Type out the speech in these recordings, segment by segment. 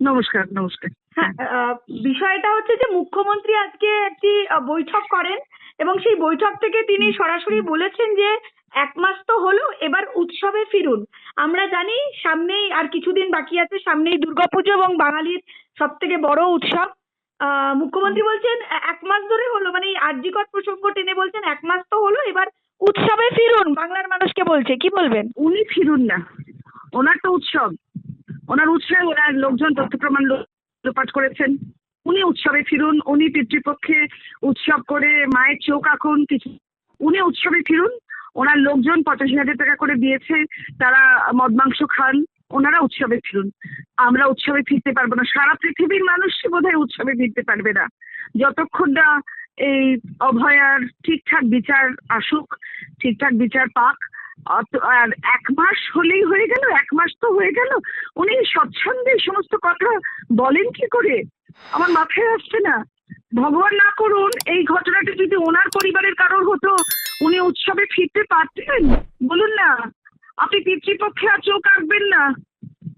নমস্কার নমস্কার। হ্যাঁ আহ, বিষয়টা হচ্ছে যে মুখ্যমন্ত্রী আজকে একটি বৈঠক করেন এবং সেই বৈঠক থেকে তিনি সরাসরি বলেছেন যে এক মাস তো হলো এবার উৎসবে ফিরুন। আমরা জানি সামনেই আর কিছুদিন বাকি আছে সামনেই দুর্গাপুজো এবং বাঙালির সব থেকে বড় উৎসব। আহ, মুখ্যমন্ত্রী বলছেন এক মাস ধরে হলো মানে এই আর্যিকর প্রসঙ্গ টেনে বলছেন এক মাস তো হলো এবার উৎসবে ফিরুন বাংলার মানুষকে বলছে কি বলবেন? উনি ফিরুন না ওনার তো উৎসব। ওনার উৎসবে ওনার লোকজন তথ্য প্রমাণ লোপাট করেছেন। উনি উৎসবে ফিরুন, উনি পিতৃপক্ষে উৎসব করে, মায়ের চোখ আঁকুন, কিছু উনি উৎসবে ফিরুন, ওনার লোকজন পঁচাশি হাজার টাকা করে দিয়েছে, তারা মদ, মাংস খান, ওনারা উৎসবে ফিরুন। আমরা উৎসবে ফিরতে পারব না। সারা পৃথিবীর মানুষই বোধহয় উৎসবে ফিরতে পারবে না। যতক্ষণ না এই অভয়ার ঠিকঠাক বিচার আসুক, ঠিকঠাক বিচার পাক অত- আর এক মাস হলেই হয়ে গেল, এক মাস তো হয়ে গেল। উনি স্বচ্ছন্দে সমস্ত কথা বলেন কি করে? আমার মাথায় আসছে না। ভগবান না করুন, এই ঘটনাটি যদি ওনার পরিবারের কারোর হতো, উনি উৎসবে ফিরতে পারতেন? বলুন না। আপনি পিতৃপক্ষে আর চোখ আঁকবেন না।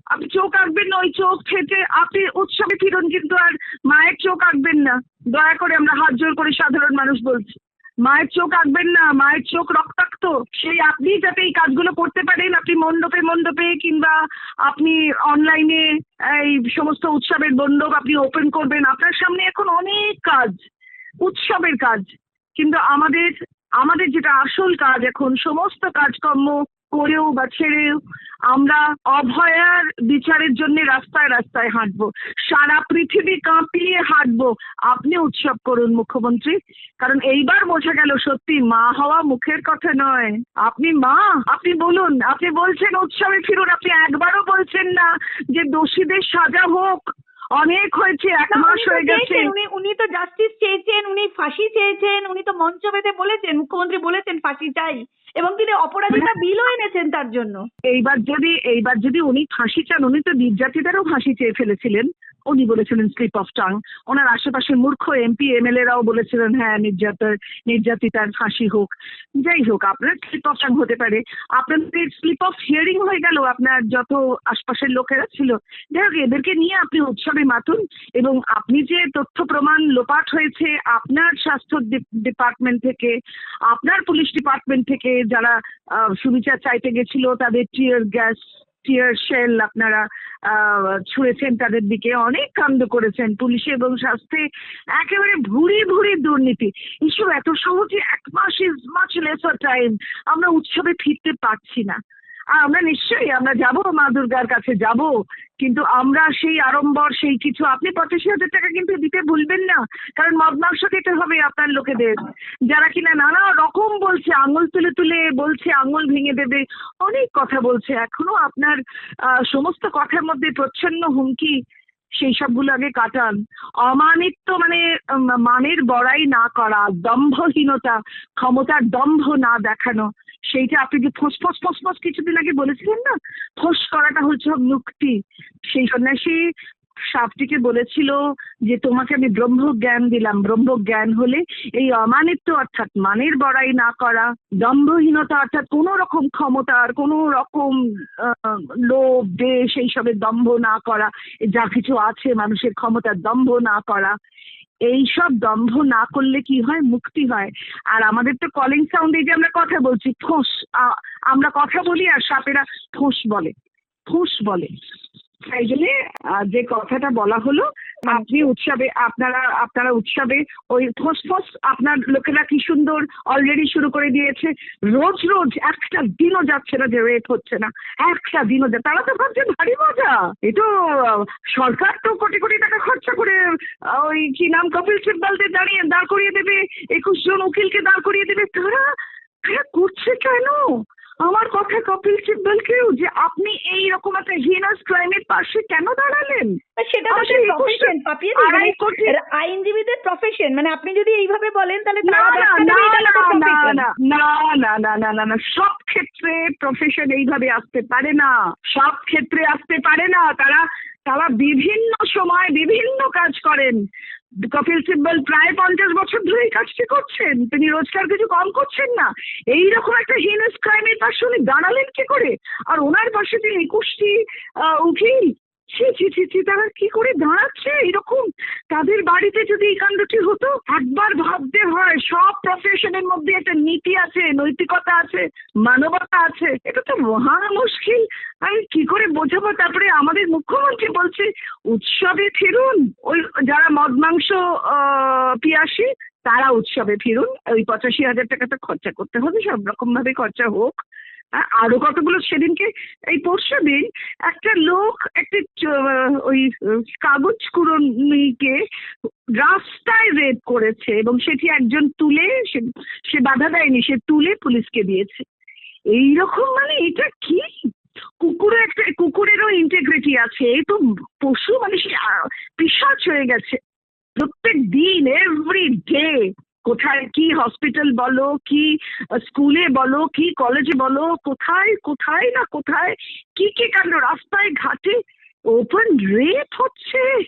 আপনি চোখ আঁকবেন না, ওই চোখ থেকে আপনি উৎসবে ফিরুন, কিন্তু আর মায়ের চোখ আঁকবেন না। দয়া করে আমরা হাত জোর করে সাধারণ মানুষ বলছি। মায়ের চোখ আঁকবেন না, মায়ের চোখ রক্তাক্ত। সেই আপনি যাতে এই কাজগুলো করতে পারেন, আপনি মণ্ডপে মণ্ডপে কিংবা আপনি অনলাইনে এই সমস্ত উৎসবের মণ্ডপ আপনি ওপেন করবেন। আপনার সামনে এখন অনেক কাজ, উৎসবের কাজ। কিন্তু আমাদের আমাদের যেটা আসল কাজ এখন, সমস্ত কাজকর্ম করেও বা ছেড়েও আমরা অভয়ার বিচারের জন্য রাস্তায় রাস্তায় হাঁটবো। সারা পৃথিবী কাঁপিয়ে হাঁটবো। আপনি উৎসব করুন মুখ্যমন্ত্রী। কারণ এইবার বোঝা গেল সত্যি মা হওয়া মুখের কথা নয়। আপনি মা, আপনি বলুন, আপনি বলছেন উৎসবে ফিরুন, আপনি একবারও বলছেন না যে দোষীদের সাজা হোক। অনেক হয়েছে এক মাস হয়ে গেছে। উনি উনি তো জাস্টিস চেয়েছেন উনি ফাঁসি চেয়েছেন উনি তো মঞ্চ বেঁধে বলেছেন মুখ্যমন্ত্রী বলেছেন ফাঁসি চাই। এবং তিনি অপরাজিতা বিলও এনেছেন তার জন্য। এইবার যদি এইবার যদি উনি ফাঁসি চান উনি তো নির্যাতিতারও ফাঁসি চেয়ে ফেলেছিলেন। উনি বলেছিলেন স্লিপ অফ টাং ওনার আশেপাশে মূর্খ এমপি এমএলএ রাও বলেছিলেন হ্যাঁ নির্যাতন, নির্যাতিতার ফাঁসি হোক। যাই হোক, আপনার স্লিপ অফ টাং হতে পারে। আপনাদের স্লিপ অফ হিয়ারিং হয়ে গেল, আপনার যত আশপাশের লোকেরা ছিল। যাই হোক, এদেরকে নিয়ে আপনি উৎসবে মাতুন এবং আপনি যে তথ্য প্রমাণ লোপাট হয়েছে, আপনার স্বাস্থ্য ডিপার্টমেন্ট থেকে, আপনার পুলিশ ডিপার্টমেন্ট থেকে যারা সুবিচার চাইতে গেছিল, তাদের টিয়ার গ্যাস টিয়ার শেল আপনারা ছুঁড়েছেন তাদের দিকে, অনেক কাণ্ড করেছেন পুলিশে এবং স্বাস্থ্যে একেবারে ভুরি ভুরি দুর্নীতি। এসব এত সহজে এক মাস ইজ মাচ লেসার টাইম আমরা উৎসবে ফিরতে পারছি না। আর আমরা নিশ্চয়ই, আমরা যাব মা দুর্গার কাছে যাব। কিন্তু আমরা সেই আড়ম্বর, সেই কিছু, আপনি পঁচাশি হাজার টাকা কিন্তু দিতে ভুলবেন না। কারণ মদ মাংস খেতে হবে আপনার লোকেদের। যারা কিনা নানা রকম বলছে, আঙুল তুলে তুলে বলছে, আঙুল ভেঙে দেবে, অনেক কথা বলছে। এখনও আপনার সমস্ত কথার মধ্যে প্রচ্ছন্ন হুমকি, সেই সবগুলো আগে কাটান। অমানিত্য মানে মানের বড়াই না করা, দম্ভহীনতা, ক্ষমতার দম্ভ না দেখানো। সেইটা আপনি যে ফোঁস ফোঁস ফোঁস ফোঁস কিছুদিন আগে বলেছিলেন না? ফোঁস করাটা হচ্ছে মুক্তি। সেই সন্ন্যাসী সাপটিকে বলেছিল যে, তোমাকে আমি ব্রহ্ম জ্ঞান দিলাম। ব্রহ্ম জ্ঞান হলে এই অমানিত্য অর্থাৎ মানের বড়াই না করা, দম্ভহীনতা অর্থাৎ কোনো রকম ক্ষমতার কোনো রকম লোভ, দেশ, এইসবের দম্ভ না করা, যা কিছু আছে মানুষের ক্ষমতার দম্ভ না করা এইসব দম্ভ না করলে কি হয়? মুক্তি হয়। আর আমাদের তো কলিং সাউন্ড এই যে আমরা কথা বলছি ফোঁস আমরা কথা বলি আর সাপেরা ফোঁস বলে ফোঁস বলে। তাই জন্যে যে কথাটা বলা হলো আপনি উৎসবে আপনারা আপনারা উৎসবে ওই ফোঁস ফোঁস আপনার লোকেরা কি সুন্দর অলরেডি শুরু করে দিয়েছে। রোজ রোজ একটা দিনও যাচ্ছে না যে রেট হচ্ছে না। একটা দিনও যা তারা তো ভাবছে ভারী মজা। এ তো সরকার তো কোটি কোটি টাকা খরচা করে ওই কি নাম কপিল সিব্বালদের দাঁড়িয়ে দাঁড় করিয়ে দেবে একুশ জন উকিলকে দাঁড় করিয়ে দেবে। তারা তারা করছে কেন? আমার কথা কপিল সিব্বলকেও যে আপনি এই রকম একটা হিনাস ক্রাইমের পাশে কেন দাঁড়ালেন? সেটা তাদের প্রফেশন পাপিয়ে এরা আইনজীবীদের প্রফেশন মানে আপনি যদি এইভাবে বলেন তাহলে না না না না না না না না সব ক্ষেত্রে প্রফেশন এইভাবে আসতে পারে না। সব ক্ষেত্রে আসতে পারে না। তারা তারা বিভিন্ন সময় বিভিন্ন কাজ করেন। কপিল সিব্বল প্রায় পঞ্চাশ বছর ধরে এই কাজটি করছেন। তিনি রোজগার কিছু কম করছেন না। এই রকম একটা হিনাস ক্রাইমের পাশে উনি দাঁড়ালেন কি করে? আর ওনার পাশে তিনি একুশটি উকিল ছি ছি ছি ছি, তারা কি করে দাঁড়াচ্ছে? এরকম তাদের বাড়িতে যদি এই কাণ্ডটি হতো, একবার ভাবতে হয়, সব প্রফেশনের মধ্যে একটা নীতি আছে, নৈতিকতা আছে, মানবতা আছে, এটা তো মহা মুশকিল। আমি কি করে বোঝাবো? তারপরে আমাদের মুখ্যমন্ত্রী বলছে, উৎসবে ফিরুন। ওই যারা মদ মাংস পিয়াসী, তারা উৎসবে ফিরুন। ওই পঁচাশি হাজার টাকা তো খরচা করতে হবে, সব রকম ভাবে খরচা হোক। আরও কতগুলো সেদিনকে এই পরশু দিন একটা লোক একটা ওই কাগজ কুড়নিকে রাস্তায় রেপ করেছে এবং সেটি একজন তুলে, সে- বাধা দেয়নি, সে তুলে পুলিশকে দিয়েছে। এইরকম মানে এটা কি? কুকুরে একটা, কুকুরেরও ইন্টিগ্রিটি আছে, এই তো পশু মানে সে পিশাচ হয়ে গেছে। প্রত্যেক দিন এভরি ডে কোথায় কি হসপিটাল বলো কি স্কুলে বলো কি কলেজে বলো কোথায় কোথায় না কোথায় কি কি কাণ্ড রাস্তায় ঘাটে ওপেন রেপ হচ্ছে?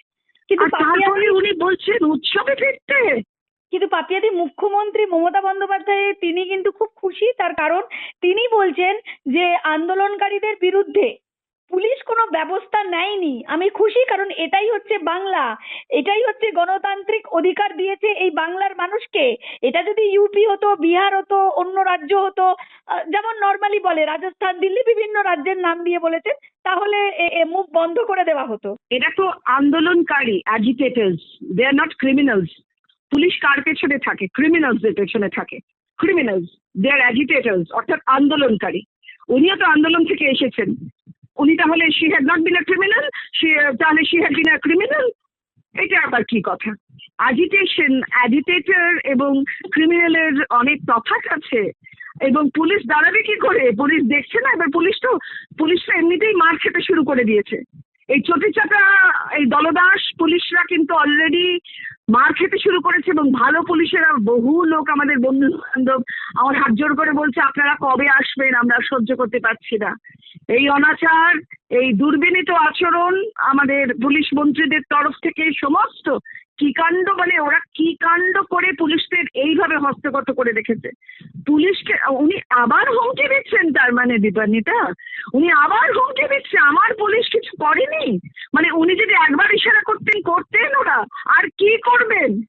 তারপরে উনি বলছেন উৎসবে ফিরতে। কিন্তু পাপিয়াদি মুখ্যমন্ত্রী মমতা বন্দ্যোপাধ্যায় তিনি কিন্তু খুব খুশি। তার কারণ তিনি বলছেন যে আন্দোলনকারীদের বিরুদ্ধে পুলিশ কোনো ব্যবস্থা নেয়নি। আমি খুশি কারণ এটাই হচ্ছে বাংলা। এটাই হচ্ছে গণতান্ত্রিক অধিকার দিয়েছে এই বাংলার মানুষকে। এটা যদি ইউপি হতো, বিহার হতো, অন্য রাজ্য হতো যেমন নর্মালি বলে, রাজস্থান, দিল্লি বিভিন্ন রাজ্যের নাম দিয়ে বলেছেন, তাহলে মুখ বন্ধ করে দেওয়া হতো। এটা তো আন্দোলনকারী agitators they are not criminals police কার পেছনে থাকে? ক্রিমিনালসদের পেছনে থাকে। ক্রিমিনালস দে আর অ্যাজিটেটার্স অর্থাৎ আন্দোলনকারী। উনিও তো আন্দোলন থেকে এসেছেন। উনি তাহলে she had not been a criminal তাহলে she had been a criminal এটা আবার কি কথা? অ্যাজিটেশন অ্যাজিটেটর এবং ক্রিমিনালের অনেক তফাৎ আছে। এবং পুলিশ দাঁড়াবে কি করে? পুলিশ দেখছে না? এবার পুলিশ তো পুলিশ তো এমনিতেই মার খেতে শুরু করে দিয়েছে। এই চটিচাটা, এই দলদাস পুলিশরা কিন্তু অলরেডি মার খেতে শুরু করেছে এবং ভালো পুলিশেরা বহু লোক আমাদের বন্ধু বান্ধব আমার হাত জোর করে বলছে, আপনারা কবে আসবেন? আমরা সহ্য করতে পারছি না। এই অনাচার, এই দুর্বিনীত আচরণ আমাদের পুলিশ মন্ত্রীদের তরফ থেকে সমস্ত কি কাণ্ড মানে ওরা কি কাণ্ড করে পুলিশদের এইভাবে হস্তগত করে রেখেছে। পুলিশকে, উনি আবার হুমকি দিচ্ছেন তার মানে দীপান্বিতা উনি আবার হুমকি দিচ্ছে, আমার পুলিশ কিছু করেনি। মানে উনি যদি একবার ইশারা করতেন করতেন ওরা। আর কি করবেন?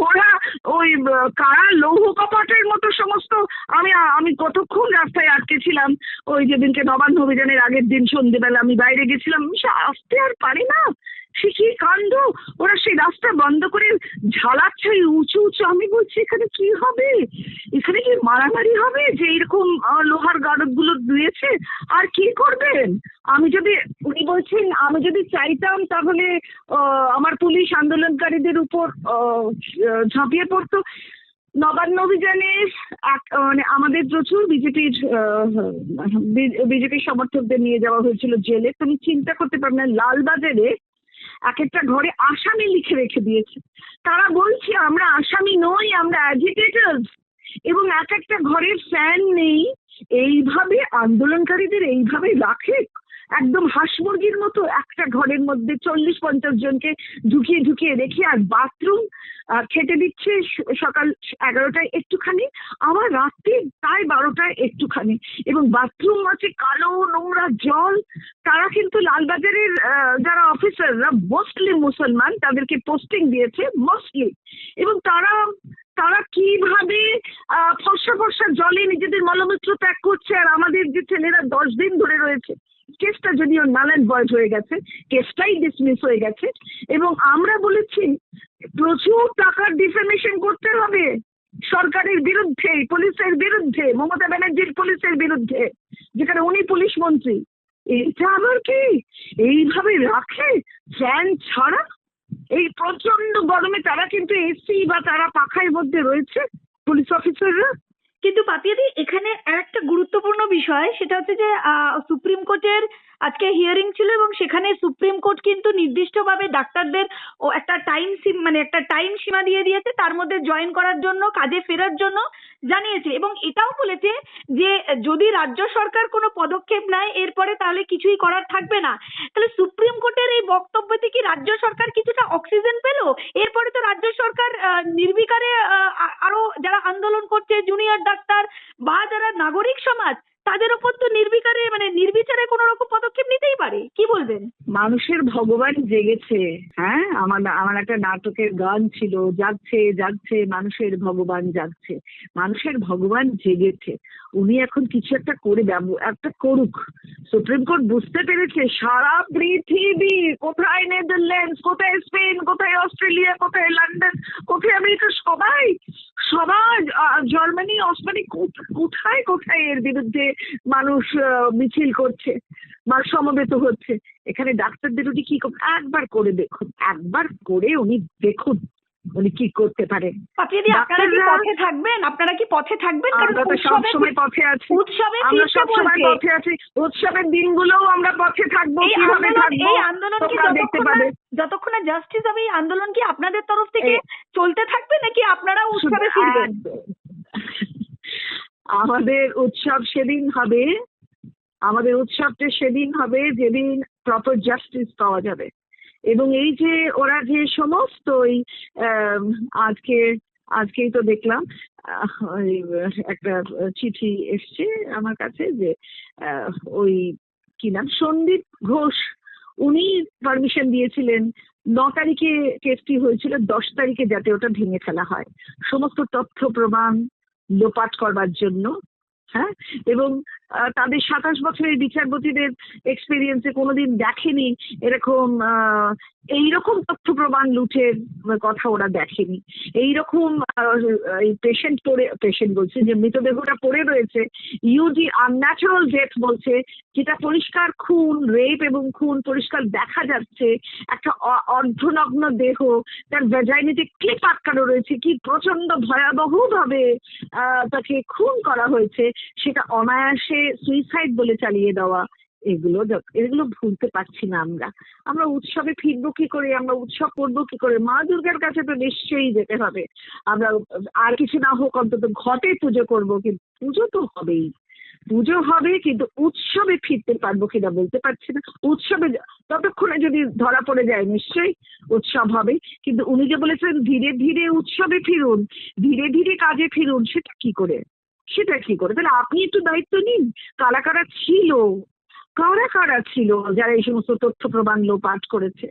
ওরা ওই, কারা লৌহ কপাটের মতো সমস্ত, আমি আমি কতক্ষণ রাস্তায় আটকে ছিলাম। ওই যেদিনকে নবান্ন অভিযানের আগের দিন সন্ধ্যেবেলা আমি বাইরে গেছিলাম। আসতে আর পারি না। সে কি কাণ্ড? ওরা রাস্তা বন্ধ করে ঝালাচ্ছে উঁচু উঁচু। আমি বলছি, এখানে কি হবে? এখানে কি মারামারি হবে যে এরকম লোহার গারদগুলো দিয়েছে আর কি করবেন? আমি যদি, উনি বলছেন, আমি যদি চাইতাম তাহলে আমার পুলিশ আন্দোলনকারীদের উপর ঝাঁপিয়ে পড়তো। নবান্ন অভিযানে মানে আমাদের প্রচুর বিজেপির বিজেপির সমর্থকদের নিয়ে যাওয়া হয়েছিল জেলে। তুমি চিন্তা করতে পারবে না, লালবাজারে এক একটা ঘরে আসামি লিখে রেখে দিয়েছে। তারা বলছে, আমরা আসামি নই, আমরা অ্যাজিটেটার্স এবং এক একটা ঘরের ফ্যান নেই। এইভাবে আন্দোলনকারীদের এইভাবে রাখে। একদম হাঁস মুরগির মতো একটা ঘরের মধ্যে চল্লিশ পঞ্চাশ জনকে ঢুকিয়ে ঢুকিয়ে রেখে আর বাথরুম খেতে দিচ্ছে সকাল এগারোটায় একটুখানি, আবার রাত্রি প্রায় বারোটায় একটুখানি। এবং বাথরুম আছে কালো, নোংরা জল। তারা কিন্তু লালবাজারের যারা অফিসাররা মোস্টলি মুসলমান, তাদেরকে পোস্টিং দিয়েছে মোস্টলি। এবং তারা তারা কীভাবে ফর্সা ফর্সা জলে নিজেদের মলমূত্র ত্যাগ করছে আর আমাদের যে ছেলেরা দশ দিন ধরে রয়েছে কেসটা যদিও নালেন বয়স হয়ে গেছে, কেসটাই ডিসমিস হয়ে গেছে, এবং আমরা বলেছি, প্রচুর টাকার ডিফেমেশন করতে হবে। সরকারের বিরুদ্ধে, পুলিশের বিরুদ্ধে, মমতা ব্যানার্জির পুলিশের বিরুদ্ধে, যেখানে উনি পুলিশ মন্ত্রী। এটা আবার কি? এইভাবে রাখে? ফ্যান ছাড়া? এই প্রচণ্ড গরমে তারা কিন্তু এসি বা তারা পাখার মধ্যে রয়েছে, পুলিশ অফিসাররা কিন্তু পাপিয়াদি, এখানে একটা গুরুত্বপূর্ণ বিষয়, সেটা হচ্ছে যে সুপ্রিম কোর্টের আজকে হিয়ারিং ছিল এবং সেখানে সুপ্রিম কোর্ট কিন্তু নির্দিষ্টভাবে ডাক্তারদের ও একটা টাইম মানে একটা টাইম সীমা দিয়ে দিয়েছে, তার মধ্যে জয়েন করার জন্য, কাজে ফেরার জন্য জানিয়েছে। এবং এটাও বলেছে যে, যদি রাজ্য সরকার কোনো পদক্ষেপ নেয়, এরপরে তাহলে কিছুই করার থাকবে না। তাহলে সুপ্রিম কোর্টের এই বক্তব্যতে কি রাজ্য সরকার কিছুটা অক্সিজেন পেল? এরপরে তো রাজ্য সরকার নির্বিকারে আরও যারা আন্দোলন করছে জুনিয়র ডাক্তার বা যারা নাগরিক সমাজ, তাদের উপর তো নির্বিকারে মানে নির্বিচারে কোনো রকম পদক্ষেপ নিতেই পারে। কি বলবেন? মানুষের ভগবান জেগেছে। হ্যাঁ আমার আমার একটা নাটকের গান ছিল, জাগছে জাগছে, মানুষের ভগবান জাগছে। মানুষের ভগবান জেগেছে। উনি এখন কিছু একটা করে একটা করুক। সুপ্রিম কোর্ট বুঝতে পেরেছে, সারা পৃথিবী কোথায় নেদারল্যান্ডস, কোথায় স্পেন, কোথায় অস্ট্রেলিয়া, কোথায় লন্ডন, কোথায় আমেরিকা, সবাই জার্মানি, অসমানি কোথ- কোথায় কোথায় এর বিরুদ্ধে মানুষ মিছিল করছে বা সমবেত হচ্ছে? এখানে ডাক্তারদের উনি কি একবার করে দেখুন, একবার করে উনি দেখুন। উনি কি করতে পারেন পাপিয়াদি আপনারা কি পথে থাকবেন? আপনারা কি পথে থাকবেন? কারণ উৎসবে সবসময় পথে আছি। উৎসবে আমরা ফিরতে সবসময় পথে আছি। উৎসবের দিনগুলোও আমরা পথে থাকব কীভাবে থাকব এই আন্দোলন কি দেখতে যতক্ষণ পাবে। যতক্ষণ না জাস্টিস হবে এই আন্দোলন কি আপনাদের তরফ থেকে চলতে থাকবে নাকি আপনারা উৎসবে ফিরবেন? আমাদের উৎসব সেদিন হবে আমাদের উৎসবটা সেদিন হবে যেদিন প্রপার জাস্টিস পাওয়া যাবে। এবং এই যে ওরা যে সমস্ত ওই আজকে, আজকেই তো দেখলাম একটা চিঠি এসছে আমার কাছে যে ওই কি নাম, সন্দীপ ঘোষ, উনি পারমিশন দিয়েছিলেন, ন তারিখে কেসটি হয়েছিল, দশ তারিখে যাতে ওটা ভেঙে ফেলা হয়। সমস্ত তথ্য প্রমাণ লোপাট করবার জন্য হ্যাঁ? এবং তাদের সাতাশ বছরের বিচারপতিদের এক্সপিরিয়েন্সে কোনোদিন দেখেনি, এরকম এইরকম তথ্য প্রমাণ লুটের কথা ওরা দেখেনি। এইরকম পেশেন্ট পড়ে পেশেন্ট বলছে, যে মৃতদেহটা পড়ে রয়েছে ইউজি আনন্যাচারাল ডেথ বলছে, যেটা পরিষ্কার খুন রেপ এবং খুন পরিষ্কার দেখা যাচ্ছে, একটা অর্ধনগ্ন দেহ, তার ভ্যাজাইনিতে ক্লিপ আটকানো রয়েছে, কি প্রচণ্ড ভয়াবহ ভাবে তাকে খুন করা হয়েছে, সেটা অনায়াসে সুইসাইড বলে চালিয়ে দেওয়া, এগুলো এগুলো ভুলতে পারছি না আমরা। আমরা উৎসবে ফিরবো কি করে? আমরা উৎসব করব কি করে? মা দুর্গার কাছে তো নিশ্চয়ই যেতে হবে। আমরা আর কিছু না হোক, অন্তত ঘটে পুজো করব কিন্তু পুজো তো হবেই। পুজো হবে, কিন্তু উৎসবে ফিরতে পারব কিনা বলতে পারছি না। উৎসবে ততক্ষণে যদি ধরা পড়ে যায়, নিশ্চয়ই উৎসব হবে। কিন্তু উনি যে বলেছেন, ধীরে ধীরে উৎসবে ফিরুন, ধীরে ধীরে কাজে ফিরুন, সেটা কি করে? সেটা কি করে? তাহলে আপনি একটু দায়িত্ব নিন। কারা কারা ছিল? কারা কারা ছিল যারা এই সমস্ত তথ্য প্রমাণ পাঠ করেছে?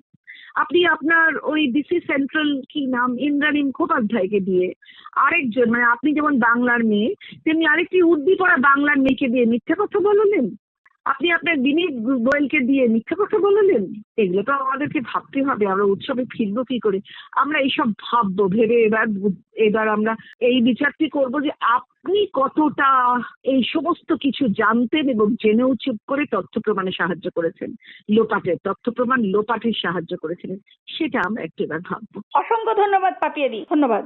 আপনি আপনার ওই ডিসি সেন্ট্রাল কি নাম? ইন্দ্রাণী মুখোপাধ্যায়কে দিয়ে আরেকজন মানে আপনি যেমন বাংলার মেয়ে, তেমনি আরেকটি উর্দি পড়া বাংলার মেয়েকে দিয়ে মিথ্যে কথা বললেন? আপনি আপনার বিনীত গোয়েলকে দিয়ে মিথ্যে কথা বললেন এগুলো তো আমাদেরকে ভাবতে হবে, আমরা উৎসবে ফিরবো কি করে? আমরা এইসব ভাববো, ভেবে এবার এবার আমরা এই বিচারটি করব যে আপনি কতটা এই সমস্ত কিছু জানতেন এবং জেনেও চুপ করে তথ্য প্রমাণে সাহায্য করেছেন। লোপাটের, তথ্য প্রমাণ লোপাটের সাহায্য করেছিলেন, সেটা আমরা একটু এবার ভাববো। অসংখ্য ধন্যবাদ পাপিয়াদি ধন্যবাদ।